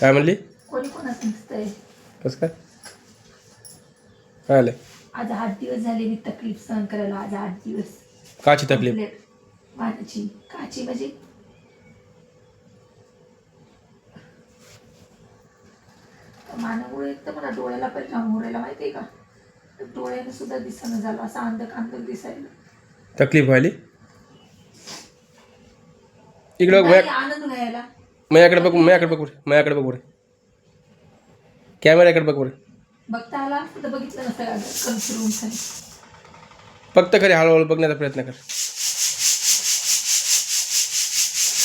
काय म्हणली कोणी कोणाच नसतंय. कसं काय? काय आलं? आज आठ दिवस झाले मी तकलीफ सहन करायला. आज आठ दिवस. काची तकलीफ. मानाची. काची म्हणजे? मानामुळे एक तर मला डोळ्याला परिणाम होरायला माहितीये का? डोळ्याने सुद्धा दिसणं झालं असं अंधक अंधक दिसायला. तकलीफ व्हायली? इकडं आनंद घ्यायला माझ्याकडे बघ माझ्याकडे बघ बरं माझ्याकडे बघ बरं कॅमेऱ्याकडे बघ बरं बघता आला? असतं तर बघितलं नसतं फक्त खरे हळूहळू बघण्याचा प्रयत्न कर.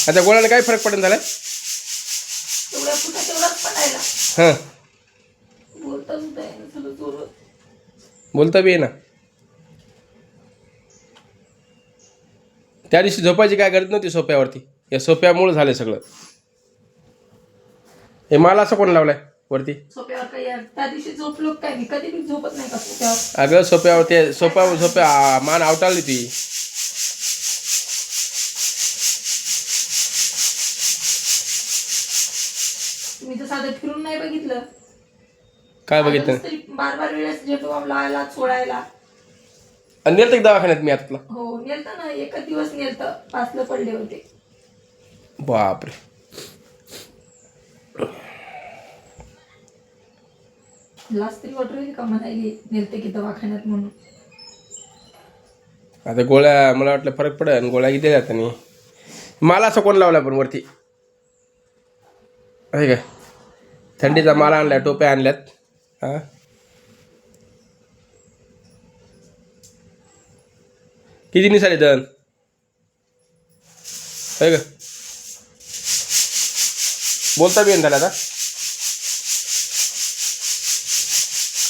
आता गोळ्याने काय फरक पडेल झालाय? तेवढ्या पुढे तेवढाच पडायला. हां. बोलता सुद्धा येणं झालं जोरात बोलता बी ना त्या दिवशी झोपायची काय गरज नव्हती सोप्यावरती. या सोप्यामुळं झालं सगळं. हे मला असं कोण लावलाय वरती? सोप्यावर काही यार त्या दिवशी झोपलो काय मी कधी झोपत नाही का सोप्यावर? अगं सोप्यावरती सोप्या सोप्या आ, मान आवटाळली ती. मी तर साधं फिरून नाही बघितलं. काय बघितलं? बार बार वेळेस लावायला सोडायला. आणि नेलं दवाखान्यात मी आता तुला हो नेलत ना. एकच दिवस नेलत. पाचलं पडले होते. बापरे. लास्ट तरी वाटू राहिली का? म्हणायली नेलते की दवाखान्यात म्हणून. आता गोळ्या मला वाटलं फरक पडेल आणि गोळ्या किती जात नाही मला असं कोण लावला पण वरती? आहे का? थंडीचा माल आणला टोप्या आणल्यात. हां? किती निसाले दन आहे का? बोलता बी येईन झालं आता.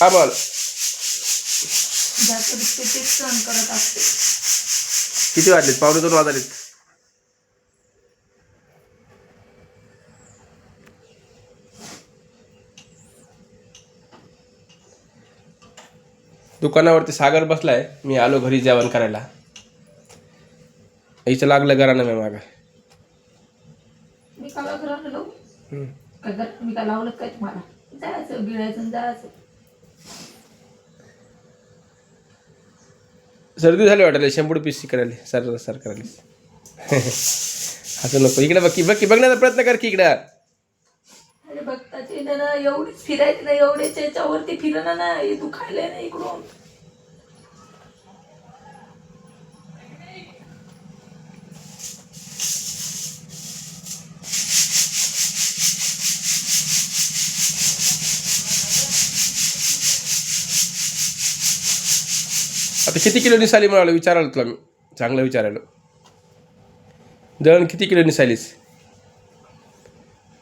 हा बोल. किती वाजलेत? पावणे दोन वाजलेत. दुकानावरती सागर बसलाय. मी आलो घरी जेवण करायला. हिचं लागलं घरानं मी मागं. मी. काय लावलं काय तुम्हाला? जायचं गिळायचं जायचं. सर्दी झाली वाटायला शंभर पीस करायला सर सर करायला. असं नको. इकडे बघ की बघ की बघण्याचा प्रयत्न कर की इकडं. अरे ना ना एवढीच फिरायची ना एवढ्याच्या याच्यावरती फिरणं ना हे दुखायलंय ना इकडून. आता किती किलो निसाली म्हणाला? विचारायला तुला मी. चांगलं विचारायला. दळण किती किलो निसालीस?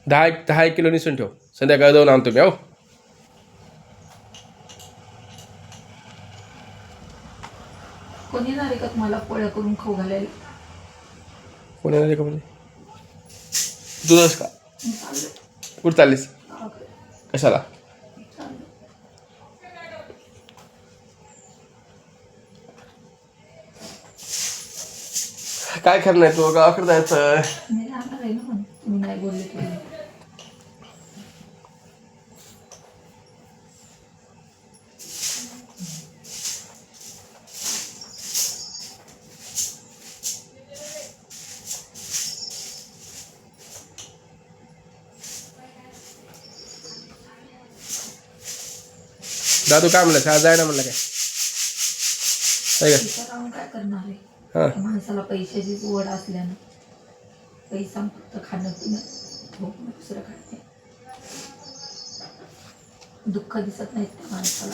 दहा एक दहा एक किलो निसून ठेव. संध्याकाळी जाऊन आणतो मी हो. कोणी आहे का तुम्हाला पोळ्या करून खाऊ घालायला. कोण आहे का म्हणजे तुझंच का? चाललोय. कुठं चाललीस. कशाला? काय करणार तू गावाकडे जायचं मी जाणार आहे ना म्हणून तुम्ही नाही बोलले तरी दादू काय म्हणलं शाळा जाय ना म्हणलं काय आहे का तिथं राहून काय करणार आहे हां त्या माणसाला पैशाचीच ओढ असल्यानं पैसा फक्त खाणं पिणं झोपणं दुसरं काय दुःख दिसत नाहीत त्या माणसाला.